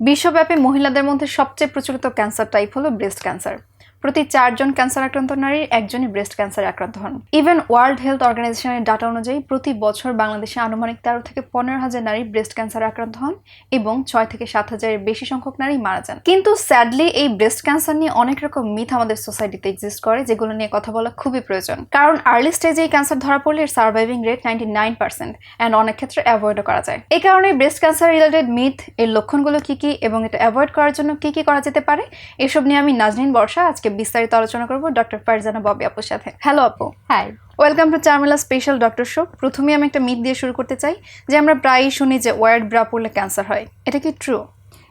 বিশ্বব্যাপী মহিলাদের মধ্যে সবচেয়ে প্রচলিত ক্যান্সার টাইপ হলো ব্রেস্ট ক্যান্সার প্রতি চারজন ক্যান্সার আক্রান্ত নারীর একজনই ব্রেস্ট ক্যান্সারে আক্রান্ত হন। ইভেন ওয়ার্ল্ড হেলথ অর্গানাইজেশনের ডাটা অনুযায়ী প্রতি বছর বাংলাদেশে আনুমানিক তেরো থেকে পনেরো হাজার নারী ব্রেস্ট ক্যান্সারে আক্রান্ত হন এবং ছয় থেকে সাত হাজারের বেশি সংখ্যক নারী মারা যান। কিন্তু স্যাডলি এই ব্রেস্ট ক্যান্সার নিয়ে অনেক রকম মিথ আমাদের সোসাইটিতে এক্সিস্ট করে, যেগুলো নিয়ে কথা বলা খুবই প্রয়োজন। কারণ আর্লি স্টেজে এই ক্যান্সার ধরা পড়লে এর surviving rate ninety nine percent and অনেক ক্ষেত্রে অ্যাভয়েডও করা যায়। এই কারণে ব্রেস্ট ক্যান্সার রিলেটেড মিথ এর লক্ষণগুলো কি কি এবং এটা অ্যাভয়েড করার জন্য কি কি করা যেতে পারে, এসব নিয়ে আমি নাজনীন বর্ষা আজকে বিস্তারিত আলোচনা করব ডক্টর ফারজানা ববি আপুর সাথে। হ্যালো আপু। Hi welcome to Charmela special doctor show প্রথমে আমি একটা মিথ দিয়ে শুরু করতে চাই যে আমরা প্রায়ই শুনি যে ওয়ার্ড ব্রা পড়লে ক্যান্সার হয়। এটা কি ট্রু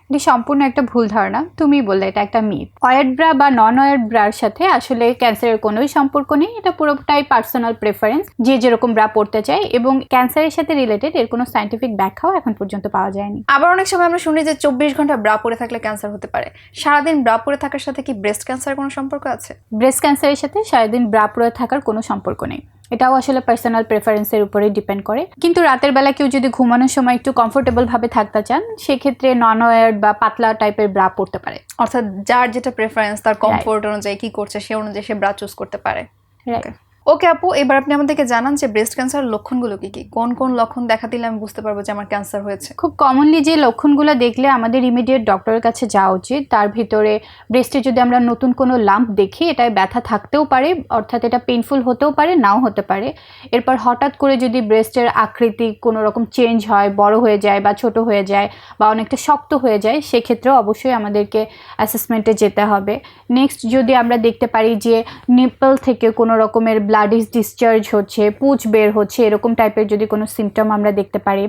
এটি সম্পূর্ণ একটা ভুল ধারণা তুমি বললে এটা একটা মিথ অয়েড ব্রা বা নন অয়েড ব্রার সাথে আসলে ক্যান্সারের কোনোই সম্পর্ক নেই এটা পুরোটাই পার্সোনাল প্রেফারেন্স যে যেরকম ব্রা পড়তে চায় এবং ক্যান্সারের সাথে রিলেটেড এর কোনো সাইন্টিফিক ব্যাখ্যাও এখন পর্যন্ত পাওয়া যায়নি। আবার অনেক সময় আমরা শুনি যে চব্বিশ ঘণ্টা ব্রা পরে থাকলে ক্যান্সার হতে পারে। সারাদিন ব্রা পরে থাকার সাথে কি ব্রেস্ট ক্যান্সারের কোনো সম্পর্ক আছে? ব্রেস্ট ক্যান্সারের সাথে সারাদিন ব্রা পরে থাকার কোনো সম্পর্ক নেই। এটাও আসলে পার্সোনাল প্রেফারেন্সের উপরে ডিপেন্ড করে। কিন্তু রাতের বেলা কেউ যদি ঘুমানোর সময় একটু কমফোর্টেবল ভাবে থাকতে চান সেক্ষেত্রে নন ওয়ার্ড বা পাতলা টাইপের ব্রা পড়তে পারে। অর্থাৎ যার যেটা প্রেফারেন্স তার কমফোর্ট অনুযায়ী কি করছে সে অনুযায়ী সে ব্রা চুজ করতে পারে। Right. ওকে আপু, এবার আপনি আমাদেরকে জানান যে ব্রেস্ট ক্যান্সার লক্ষণগুলো কি কি? কোন কোন লক্ষণ দেখা দিলে আমি বুঝতে পারব যে আমার ক্যান্সার হয়েছে? খুব কমনলি যে লক্ষণগুলো দেখলে আমাদের ইমিডিয়েট ডক্টরের কাছে যাওয়া উচিত। তার ভিতরে ব্রেস্টে যদি আমরা নতুন কোনো লাম্প দেখি, এটায় ব্যথা থাকতেও পারে, অর্থাৎ এটা পেইনফুল হতেও পারে, নাও হতে পারে। এরপর হঠাৎ করে যদি ব্রেস্টের আকৃতি কোনো রকম চেঞ্জ হয়, বড় হয়ে যায় বা ছোট হয়ে যায় বা অনেকটা শক্ত হয়ে যায়, সেক্ষেত্রেও অবশ্যই আমাদেরকে অ্যাসেসমেন্টে যেতে হবে। নেক্সট যদি আমরা দেখতে পারি যে নিপল থেকে কোনো রকমের ব্লাডিস ডিসচার্জ হচ্ছে পুচ বের হচ্ছে, এরকম টাইপের যদি কোনো সিমটম আমরা দেখতে পারি।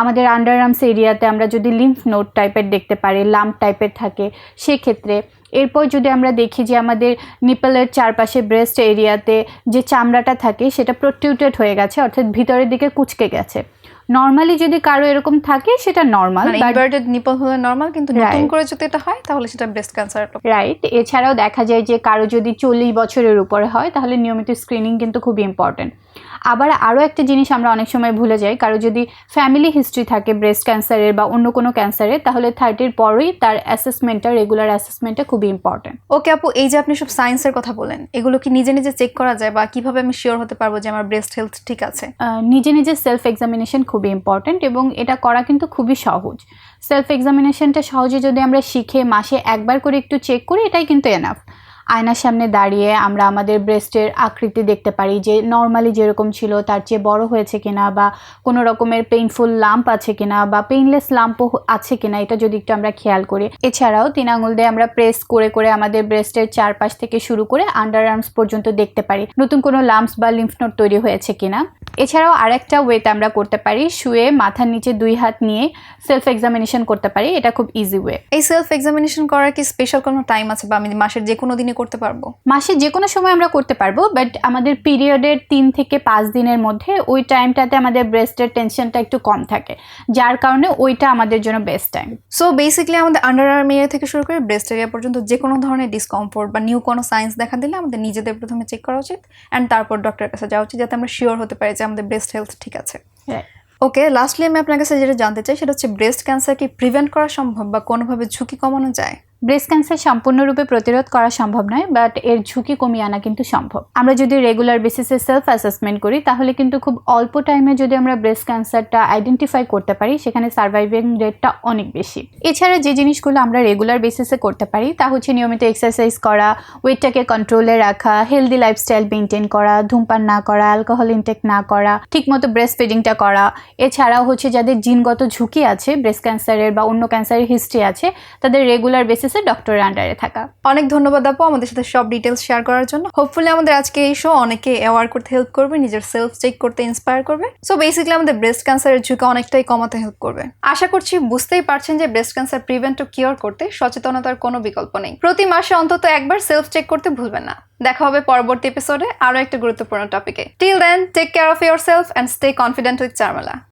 আমাদের আন্ডার আর্মস এরিয়াতে আমরা যদি লিম্ফ নোট টাইপের দেখতে পারি লাম্প টাইপের থাকে, সেক্ষেত্রে এরপর যদি আমরা দেখি যে আমাদের নিপলের চারপাশে ব্রেস্ট এরিয়াতে যে চামড়াটা থাকে, সেটা প্রোটিউটেড হয়ে গেছে, অর্থাৎ ভিতরের দিকে কুচকে গেছে। নর্মালি যদি কারও এরকম থাকে সেটা নর্মাল ইনভার্টেড নিপল হলে নর্মাল কিন্তু নতুন করে যদি এটা হয় তাহলে সেটা ব্রেস্ট ক্যান্সার রাইট এছাড়াও দেখা যায় যে কারও যদি চল্লিশ বছরের উপরে হয় তাহলে নিয়মিত স্ক্রিনিং কিন্তু খুবই ইম্পর্টেন্ট আবার আরও একটা জিনিস আমরা অনেক সময় ভুলে যাই কারও যদি ফ্যামিলি হিস্ট্রি থাকে ব্রেস্ট ক্যান্সারের বা অন্য কোনো ক্যান্সারের তাহলে থার্টির পরেই তার অ্যাসেসমেন্টটা রেগুলার অ্যাসেসমেন্টটা খুবই ইম্পর্টেন্ট ওকে আপু এই যে আপনি সব সায়েন্সের কথা বলেন এগুলো কি নিজে নিজে চেক করা যায় বা কীভাবে আমি শিওর হতে পারব যে আমার ব্রেস্ট হেলথ ঠিক আছে? নিজে নিজে সেলফ এক্সামিনেশন খুবই ইম্পর্ট্যান্ট এবং এটা করা কিন্তু খুবই সহজ। সেলফ এক্সামিনেশনটা সহজে যদি আমরা শিখে মাসে একবার করে একটু চেক করি, এটাই কিন্তু এনাফ আয়নার সামনে দাঁড়িয়ে আমরা আমাদের ব্রেস্টের আকৃতি দেখতে পারি যে নর্মালি যেরকম ছিল, তার চেয়ে বড় হয়েছে কিনা বা কোনো রকমের পেইনফুল লাম্প আছে কিনা বা পেইনলেস লাম্পও আছে কিনা, এটা যদি একটু আমরা খেয়াল করি। এছাড়াও তিন আঙুল দিয়ে আমরা প্রেস করে করে আমাদের ব্রেস্টের চারপাশ থেকে শুরু করে আন্ডার আর্মস পর্যন্ত দেখতে পারি, নতুন কোনো লাম্পস বা লিম্ফ নোট তৈরি হয়েছে কিনা। এছাড়াও আরেকটা ওয়েতে আমরা করতে পারি শুয়ে মাথার নিচে দুই হাত নিয়ে সেলফ এক্সামিনেশন করতে পারি এটা খুব ইজি ওয়ে এই সেলফ এক্সামিনেশন করার কি স্পেশাল কোনো টাইম আছে বা আমি মাসের যে কোনো দিনে করতে পারব? মাসে যে কোনো সময় আমরা করতে পারব বাট আমাদের পিরিয়ডের তিন থেকে পাঁচ দিনের মধ্যে ওই টাইমটাতে আমাদের ব্রেস্টের টেনশনটা একটু কম থাকে যার কারণে ওইটা আমাদের জন্য বেস্ট টাইম সো বেসিক্যালি আমাদের আন্ডার আর্ম এরিয়া থেকে শুরু করে ব্রেস্ট এরিয়া পর্যন্ত যে কোনো ধরনের ডিসকমফোর্ট বা নিউ কোনো সায়েন্স দেখা দিলে আমাদের নিজেদের প্রথমে চেক করা উচিত অ্যান্ড তারপর ডক্টরের কাছে যাওয়া উচিত যাতে আমরা শিওর হতে পারি যে আমাদের ব্রেস্ট হেলথ ঠিক আছে? ওকে লাস্টলি আমি আপনার কাছে যেটা জানতে চাই সেটা হচ্ছে ব্রেস্ট ক্যান্সার কি প্রিভেন্ট করা সম্ভব বা কোনোভাবে ঝুঁকি কমানো যায়? ব্রেস্ট ক্যান্সার সম্পূর্ণরূপে প্রতিরোধ করা সম্ভব নয় বাট এর ঝুঁকি কমিয়ে আনা কিন্তু সম্ভব। আমরা যদি রেগুলার বেসিসে সেলফ অ্যাসেসমেন্ট করি, তাহলে কিন্তু খুব অল্প টাইমে যদি আমরা ব্রেস্ট ক্যান্সারটা আইডেন্টিফাই করতে পারি, সেখানে সার্ভাইভিং রেটটা অনেক বেশি। এছাড়া যে জিনিসগুলো আমরা রেগুলার বেসিসে করতে পারি, তা হচ্ছে নিয়মিত এক্সারসাইজ করা ওয়েটটাকে কন্ট্রোলে রাখা হেলদি লাইফস্টাইল মেনটেন করা, ধূমপান না করা অ্যালকোহল ইনটেক না করা, ঠিকমতো ব্রেস্ট ফিডিংটা করা। এছাড়াও হচ্ছে যাদের জিনগত ঝুঁকি আছে ব্রেস্ট ক্যান্সারের বা অন্য ক্যান্সারের হিস্ট্রি আছে, তাদের রেগুলার বেসিসে ডক্টরের আন্ডারে থাকা। অনেক ধন্যবাদ আপু আমাদের সাথে সব ডিটেলস শেয়ার করার জন্য। হোপফুলি আমাদের আজকে এই শো অনেকে অ্যাওয়ার করতে হেল্প করবে, নিজের সেলফ চেক করতে ইন্সপায়ার করবে। সো বেসিক্যালি আমাদের ব্রেস্ট ক্যান্সারের ঝুঁকি অনেকটাই কমাতে হেল্প করবে। আশা করছি বুঝতেই পারছেন যে ব্রেস্ট ক্যান্সার প্রিভেন্ট ও কিওর করতে সচেতনতার কোনো বিকল্প নেই। প্রতি মাসে অন্তত একবার সেলফ চেক করতে ভুলবেন না। দেখা হবে পরবর্তী এপিসোডে আরও একটা গুরুত্বপূর্ণ টপিকে till then take care of yourself and stay confident with Charmela